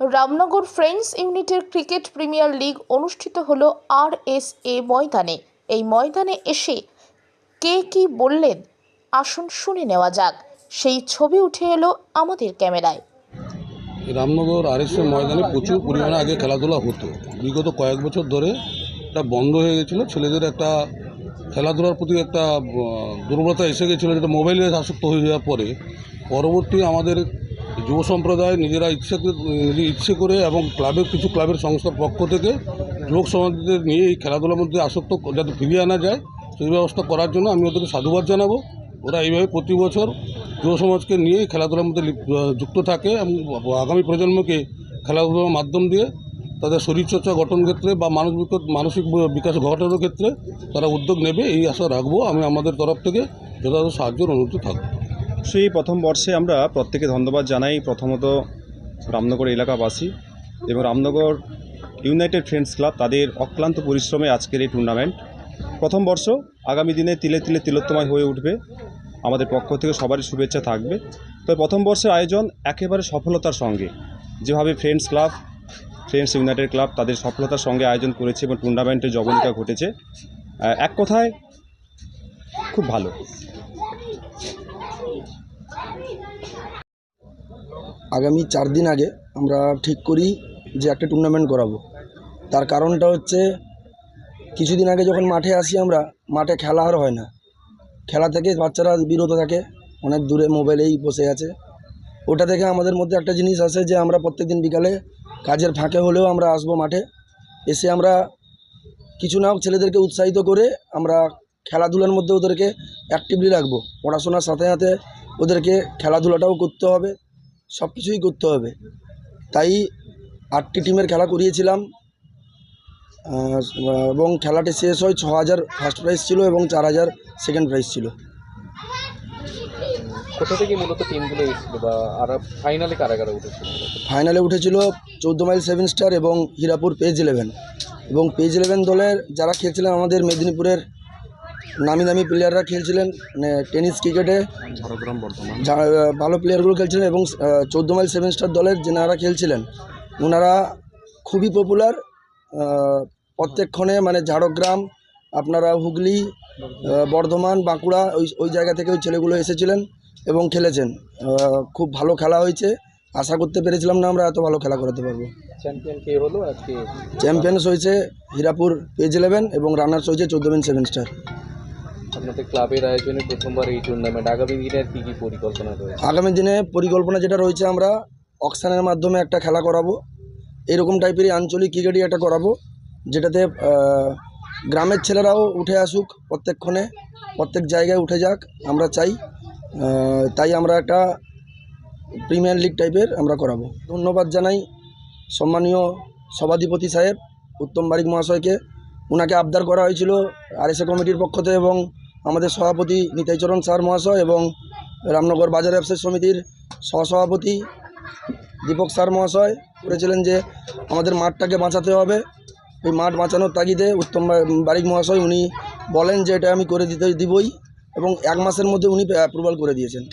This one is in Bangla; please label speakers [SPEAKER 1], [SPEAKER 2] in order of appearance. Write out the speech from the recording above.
[SPEAKER 1] রামনগর ফ্রেন্ডস ইউনিটের ক্রিকেট প্রিমিয়ার লিগ অনুষ্ঠিত হল আর এস এ ময়দানে। এই ময়দানে এসে কে কি বললেন, আসুন শুনে নেওয়া যাক। সেই ছবি উঠে এলো আমাদের ক্যামেরায়।
[SPEAKER 2] রামনগর আরএসএ ময়দানে প্রচুর পরিমাণে আগে খেলাধুলা হতো। বিগত কয়েক বছর ধরে এটা বন্ধ হয়ে গেছিল। ছেলেদের একটা খেলাধুলার প্রতি একটা দুর্বলতা এসে গেছিল, যেটা মোবাইলে আসক্ত হয়ে যাওয়ার পরে। পরবর্তী আমাদের যুব সম্প্রদায় নিজেরা ইচ্ছে ইচ্ছে করে এবং ক্লাবের কিছু ক্লাবের সংস্থার পক্ষ থেকে যুবক সমাজদের নিয়ে এই খেলাধুলার মধ্যে আসক্ত যাতে ফিরিয়ে আনা যায়, সেই ব্যবস্থা করার জন্য আমি ওদেরকে সাধুবাদ জানাব। ওরা এইভাবে প্রতি বছর যুব সমাজকে নিয়ে খেলাধুলার মধ্যে যুক্ত থাকে এবং আগামী প্রজন্মকে খেলাধুলার মাধ্যম দিয়ে তাদের শরীরচর্চা গঠন ক্ষেত্রে বা মানসিক মানসিক বিকাশ ঘটানোর ক্ষেত্রে তারা উদ্যোগ নেবে, এই আশা রাখব। আমি আমাদের তরফ থেকে যথাযথ সাহায্যের অনুরোধ থাকব।
[SPEAKER 3] সেই প্রথম বর্ষে আমরা প্রত্যেকে ধন্যবাদ জানাই। প্রথমত রামনগর এলাকাবাসী এবং রামনগর ইউনাইটেড ফ্রেন্ডস ক্লাব তাদের অক্লান্ত পরিশ্রমে আজকের এই টুর্নামেন্ট। প্রথম বর্ষ, আগামী দিনে তিলে তিলে তিলোত্তমায় হয়ে উঠবে। আমাদের পক্ষ থেকে সবারই শুভেচ্ছা থাকবে। তবে প্রথম বর্ষের আয়োজন একেবারে সফলতার সঙ্গে। যেভাবে friends club, friends united club তাদের সফলতার সঙ্গে আয়োজন করেছে এবং টুর্নামেন্টের জবনিকা ঘটেছে। এক কথায় খুব ভালো।
[SPEAKER 4] আগামী চার দিন আগে আমরা ঠিক করি যে একটা টুর্নামেন্ট করাবো। তার কারণটা হচ্ছে, কিছুদিন আগে যখন মাঠে আসি আমরা, মাঠে খেলা আর হয় না। খেলা থেকে বাচ্চারা বিরত থাকে, অনেক দূরে মোবাইলেই বসে আছে। ওটা থেকে আমাদের মধ্যে একটা জিনিস আসে যে আমরা প্রত্যেকদিন বিকালে কাজের ফাঁকে হলেও আমরা আসব মাঠে। এসে আমরা কিছু না ছেলেদেরকে উৎসাহিত করে আমরা খেলাধুলার মধ্যে ওদেরকে অ্যাক্টিভলি রাখব। পড়াশোনার সাথে সাথে ওদেরকে খেলাধুলাটাও করতে হবে সব কিছুই করতে হবে। তাই আটটি টিমের খেলা করিয়েছিলাম। এবং খেলাটি শেষ হয় ছ হাজার ফার্স্ট প্রাইজ ছিল এবং চার হাজার সেকেন্ড প্রাইজ ছিল।
[SPEAKER 5] কোথা থেকে মূলত টিমগুলো এসেছিল বা আর ফাইনালে কারা কারা উঠেছিল?
[SPEAKER 4] ফাইনালে উঠেছিল চৌদ্দ মাইল সেভেন স্টার এবং হীরাপুর পেজ ইলেভেন এবং পেজ ইলেভেন দলের যারা খেলছিলেন আমাদের মেদিনীপুরের নামি দামি প্লেয়াররা খেলছিলেন মানে টেনিস ক্রিকেটে
[SPEAKER 3] ঝাড়গ্রাম বর্ধমান।
[SPEAKER 4] ভালো প্লেয়ারগুলো খেলছিলেন এবং চৌদ্দ মাইল সেভেন স্টার দলের যেনারা খেলছিলেন ওনারা খুবই পপুলার প্রত্যেকক্ষণে মানে ঝাড়গ্রাম আপনারা হুগলি বর্ধমান বাঁকুড়া ওই ওই জায়গা থেকে ওই ছেলেগুলো এসেছিলেন এবং খেলেছেন। খুব ভালো খেলা হয়েছে। আশা করতে পেরেছিলাম না আমরা এত ভালো খেলা করাতে পারব।
[SPEAKER 5] চ্যাম্পিয়ন কে হলো আজকে?
[SPEAKER 4] চ্যাম্পিয়ন্স হয়েছে হীরাপুর পেজ ইলেভেন এবং রানার্স হয়েছে চৌদ্দ মাইল সেভেন স্টার
[SPEAKER 5] আপনাদের ক্লাবের আয়োজনে প্রথমবার এই টুর্নামেন্ট আগামী দিনের কী কী পরিকল্পনা রয়েছে?
[SPEAKER 4] আগামী দিনে পরিকল্পনা যেটা রয়েছে, আমরা অকশানের মাধ্যমে একটা খেলা করাবো। এরকম টাইপেরই আঞ্চলিক ক্রিকেটই একটা করাবো, যেটাতে গ্রামের ছেলেরাও উঠে আসুক প্রত্যেকক্ষণে, প্রত্যেক জায়গায় উঠে যাক, আমরা চাই তাই আমরা একটা প্রিমিয়ার লিগ টাইপের আমরা করাবো। ধন্যবাদ জানাই সম্মানীয় সভাধিপতি সাহেব, উত্তম বারিক মহাশয়কে। ওনাকে আবদার করা হয়েছিল আরএসএ কমিটির পক্ষ থেকে এবং আমাদের সভাপতি নিতাইচরণ স্যার মহাশয় এবং রামনগর বাজার ব্যবসায়ী সমিতির সহসভাপতি দীপক স্যার মহাশয় করেছিলেন যে আমাদের মাঠটাকে বাঁচাতে হবে। ওই মাঠ বাঁচানোর তাগিদে উত্তম বারিক মহাশয় উনি বলেন যে এটা আমি করে দিতে দিবই এবং এক মাসের মধ্যে উনি অ্যাপ্রুভাল করে দিয়েছেন।